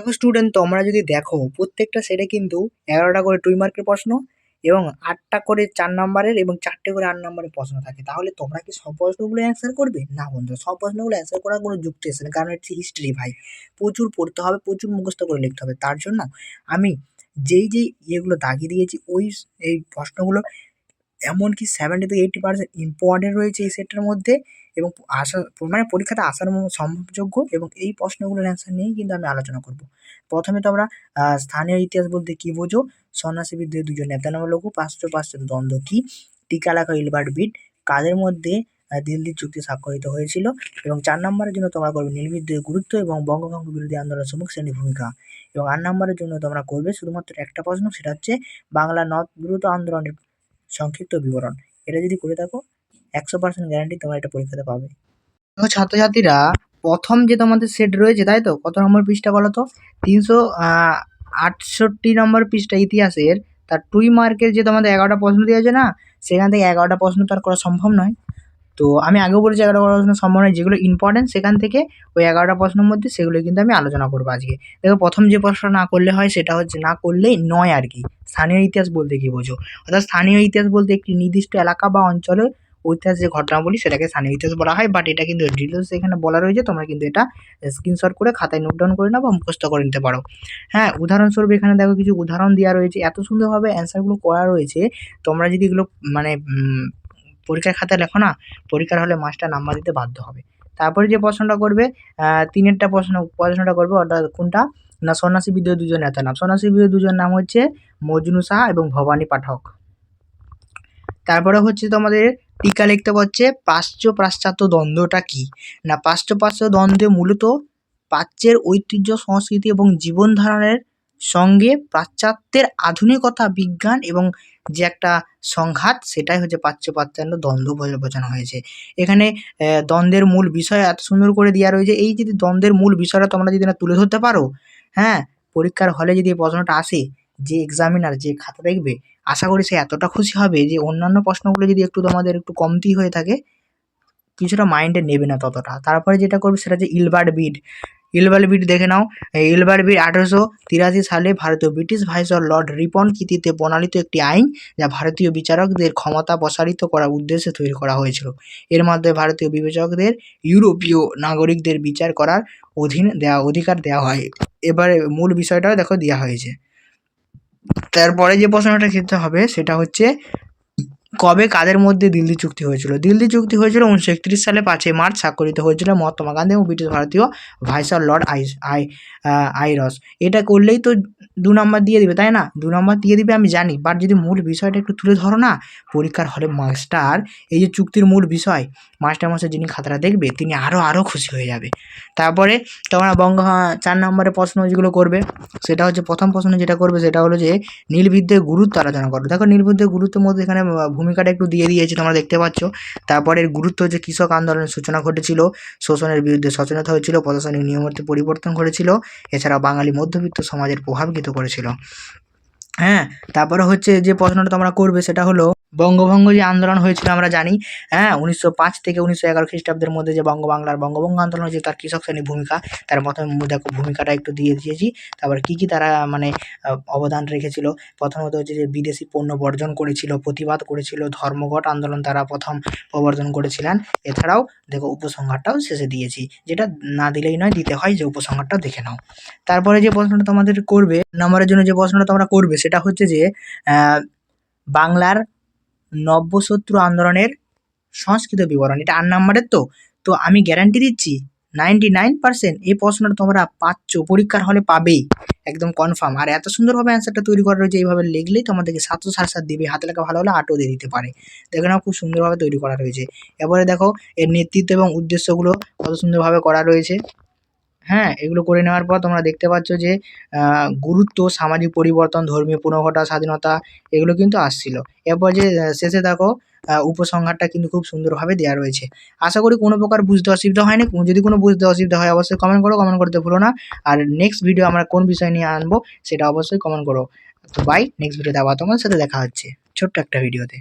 দেখো স্টুডেন্ট তোমরা যদি দেখো, প্রত্যেকটা সেটে কিন্তু এগারোটা করে টুই মার্কের প্রশ্ন এবং আটটা করে চার নম্বরের এবং চারটে করে আট নম্বরের প্রশ্ন থাকে। তাহলে তোমরা কি সব প্রশ্নগুলো অ্যান্সার করবে? না বন্ধু সব প্রশ্নগুলো অ্যান্সার করার কোনো যুক্তি আসে না, কারণ হচ্ছে হিস্ট্রি ভাই। প্রচুর পড়তে হবে, প্রচুর মুখস্থ করে লিখতে হবে। তার জন্য আমি যেই যেই ইয়েগুলো দাগিয়ে দিয়েছি, ওই এই প্রশ্নগুলো এমনকি সেভেন্টি থেকে এইটি পার্সেন্ট ইম্পর্টেন্ট রয়েছে এই সেটটার মধ্যে এবং আসা মানে পরীক্ষাতে আসার সম্ভবযোগ্য এবং এই প্রশ্নগুলোর অ্যান্সার নিয়েই কিন্তু আমি আলোচনা করব। প্রথমে তো আমরা স্থানীয় ইতিহাস বলতে কী বোঝো? সন্ন্যাসী বিদ্রোহে দুজন নেতা নামা লঘু পাঁচশো পাঁচশো দ্বন্দ্ব কী? টিকা লেখা ইলবার্ট বিট, কাদের মধ্যে দিল্লির চুক্তি স্বাক্ষরিত হয়েছিল? এবং চার নম্বরের জন্য তোমরা করবে নীল বিদ্রোহের গুরুত্ব এবং বঙ্গভঙ্গ বিরোধী আন্দোলনের সম্মুখ শ্রেণি ভূমিকা। এবং আট নম্বরের জন্য তোমরা করবে শুধুমাত্র একটা প্রশ্ন, সেটা হচ্ছে, বাংলা নথ বিরোধ আন্দোলনের সংক্ষিপ্ত বিবরণ। এটা যদি করে থাকো, একশো পার্সেন্ট গ্যারান্টি তোমার এটা পরীক্ষাতে পাবে। ছাত্রছাত্রীরা, প্রথম যে তোমাদের সেট রয়েছে, তাই তো? কত নম্বর পৃষ্ঠা বলো তো? তিনশো আটষট্টি নম্বর পৃষ্ঠা ইতিহাসের, তার টুই মার্কের যে তোমাদের এগারোটা প্রশ্ন দিয়েছে না, সেখান থেকে এগারোটা প্রশ্ন তো আর করা সম্ভব নয়। তো আমি আগেও বলেছি এগারোটা প্রশ্ন সম্ভব নয়, যেগুলো ইম্পর্টেন্ট সেখান থেকে ওই এগারোটা প্রশ্নের মধ্যে সেগুলো কিন্তু আমি আলোচনা করব আজকে। দেখো, প্রথম যে প্রশ্ন না করলে হয় সেটা হচ্ছে না করলেই নয় আর কি। স্থানীয় ইতিহাস বলতে কি বোঝো? অর্থাৎ স্থানীয় ইতিহাস বলতে একটি নির্দিষ্ট এলাকা বা অঞ্চলের ঐতিহাসিক যে ঘটনাবলী সেটাকে স্থানীয় ইতিহাস বলা হয় বাট এটা কিন্তু ডিটেলস এখানে বলা রয়েছে, তোমরা কিন্তু এটা স্ক্রিনশট করে খাতায় নোট ডাউন করে নাও বা মুখস্থ করে নিতে পারো। হ্যাঁ উদাহরণস্বরূপ এখানে দেখো কিছু উদাহরণ দেওয়া রয়েছে। এত সুন্দরভাবে অ্যান্সারগুলো করা রয়েছে, তোমরা যদি এগুলো মানে পরীক্ষার খাতায় লেখো না, পরীক্ষার হলে মাস্টার নাম্বার দিতে বাধ্য হবে। তারপরে যে প্রশ্নটা করবে তিনেরটা প্রশ্ন, প্রশ্নটা করবে অর্থাৎ কোনটা? না, সন্ন্যাসী বিদ্রোহ দুজন নেতার নাম। সন্ন্যাসী বিদ্রোহ দুজন নাম হচ্ছে মজনু শাহ এবং ভবানী পাঠক। তারপরে হচ্ছে তোমাদের টিকা লিখতে পারছে প্রাচ্য পাশ্চাত্য দ্বন্দ্বটা কি? না প্রাচ্য পাশ্চাত্য দ্বন্দ্বে মূলত প্রাচ্যের ঐতিহ্য, সংস্কৃতি এবং জীবন ধারণের সঙ্গে পাশ্চাত্যের আধুনিকতা, বিজ্ঞান এবং যে একটা সংঘাত, সেটাই হচ্ছে প্রাচ্য পাশ্চাত্য দ্বন্দ্ব বোঝানো হয়েছে। এখানে দ্বন্দ্বের মূল বিষয় এত সুন্দর করে দেওয়া রয়েছে, এই যদি দ্বন্দ্বের মূল বিষয়টা তোমরা যদি না তুলে ধরতে পারো হ্যাঁ পরীক্ষার হলে যদি এই প্রশ্নটা আসে, যে এক্সামিনার যে খাতা দেখবে, আশা করি সে এতটা খুশি হবে যে অন্যান্য প্রশ্নগুলো যদি একটু তোমাদের একটু কমতি হয়ে থাকে, কিছুটা মাইন্ডে নেবে না ততটা। তারপরে যেটা করবে সেটা হচ্ছে ইলবার্ট বিড ইলবার্ট বিড দেখে নাও। বিড আঠেরোশো তিরাশি সালে ভারতীয় ব্রিটিশ ভাইসর লর্ড রিপন কৃতিতে প্রণালিত একটি আইন যা ভারতীয় বিচারকদের ক্ষমতা প্রসারিত করার উদ্দেশ্যে তৈরি করা হয়েছিল। এর মাধ্যমে ভারতীয় বিবেচকদের ইউরোপীয় নাগরিকদের বিচার করার অধীন দেওয়া অধিকার দেওয়া হয়। এবারে মূল বিষয়টাও দেখো দেওয়া হয়েছে। তারপরে যে প্রশ্নটা খেতে হবে সেটা হচ্ছে কবে কাদের মধ্যে দিল্লি চুক্তি হয়েছিল? দিল্লি চুক্তি হয়েছিল উনিশশো একত্রিশ সালে পাঁচই মার্চ স্বাক্ষরিত হয়েছিল মহাত্মা গান্ধী এবং ব্রিটিশ ভারতীয় ভাইসর লর্ড আই আই আইরস। এটা করলেই তো দু নম্বর দিয়ে দিবে, তাই না? দু নম্বর দিয়ে দিবে আমি জানি বাট যদি মূল বিষয়টা একটু তুলে ধরো না, পরীক্ষার হলে মাস্টার, এই যে চুক্তির মূল বিষয় মাস্টার মাস্টার যিনি খাতাটা দেখবে, তিনি আরও আরও খুশি হয়ে যাবে। তারপরে তোমরা বঙ্গ চার নম্বরের প্রশ্ন যেগুলো করবে, সেটা হচ্ছে প্রথম প্রশ্ন যেটা করবে, সেটা হলো যে নীলবিদ্যের গুরুত্ব আলোচনা করো। দেখো নীলবিদ্যের গুরুত্বের মধ্যে এখানে ভূমিকাটা একটু দিয়ে দিয়েছে তোমরা দেখতে পাচ্ছ। তারপরের গুরুত্ব হচ্ছে কৃষক আন্দোলনের সূচনা ঘটেছিল, শোষণের বিরুদ্ধে সচেতনতা হয়েছিল, প্রশাসনিক নিয়মতে পরিবর্তন ঘটেছিল, এছাড়া বাঙালি মধ্যবিত্ত সমাজের প্রভাবিত করেছিল। হ্যাঁ তারপরে হচ্ছে যে প্রশ্নটা তোমরা করবে সেটা হলো বঙ্গভঙ্গ যে আন্দোলন হয়েছিল, আমরা জানি। হ্যাঁ উনিশশো পাঁচ থেকে উনিশশো এগারো খ্রিস্টাব্দের মধ্যে যে বঙ্গবাংলার বঙ্গভঙ্গ আন্দোলন হয়েছে, তার কৃষক শ্রেণির ভূমিকা, তার প্রথমে দেখো ভূমিকাটা একটু দিয়ে দিয়েছি। তারপর কী কী তারা মানে অবদান রেখেছিল? প্রথমত হচ্ছে যে বিদেশি পণ্য বর্জন করেছিল, প্রতিবাদ করেছিল, ধর্মঘট আন্দোলন তারা প্রথম প্রবর্তন করেছিলেন। এছাড়াও দেখো উপসংহারটাও শেষে দিয়েছি, যেটা না দিলেই নয়, দিতে হয় যে উপসংহারটা দেখে নাও। তারপরে যে প্রশ্নটা তোমাদের করবে, নম্বরের জন্য যে প্রশ্নটা তোমরা করবে, সেটা হচ্ছে যে বাংলার নব্যশত্রু আন্দোলনের সংস্কৃত বিবরণ। এটা আট নাম্বারের তো। তো আমি গ্যারান্টি দিচ্ছি নাইনটি নাইন পার্সেন্ট এই প্রশ্নটা তোমরা পাচ্ছ, পরীক্ষার হলে পাবেই। একদম কনফার্ম আর এত সুন্দরভাবে অ্যান্সারটা তৈরি করা রয়েছে এইভাবে লিখলেই তোমাদেরকে সাতশো সাড়ে সাত দিবে। হাতে লেখা ভালো হলে আটও দিয়ে দিতে পারে। দেখে নাও খুব সুন্দরভাবে তৈরি করা রয়েছে। এবারে দেখো, এর নেতৃত্ব এবং উদ্দেশ্যগুলো কত সুন্দরভাবে করা রয়েছে। হ্যাঁ এগুলো করে নেওয়ার পর তোমরা দেখতে পাচ্ছ যে গুরুত্ব, সামাজিক পরিবর্তন, ধর্মীয় পুনর্ঘটা স্বাধীনতা, এগুলো কিন্তু আসছিল। এরপর যে শেষে দেখো উপসংহারটা কিন্তু খুব সুন্দরভাবে দেওয়া রয়েছে। আশা করি কোনো প্রকার বুঝতে অসুবিধা হয়নি। যদি কোনো বুঝতে অসুবিধা হয়, অবশ্যই কমেন্ট করো কমেন্ট করতে ভুলো না। আর নেক্সট ভিডিও আমরা কোন বিষয় নিয়ে আনব, সেটা অবশ্যই কমেন্ট করো। তো বাই নেক্সট ভিডিওতে আবার তোমার সাথে দেখা হচ্ছে। ছোট্ট একটা ভিডিওতে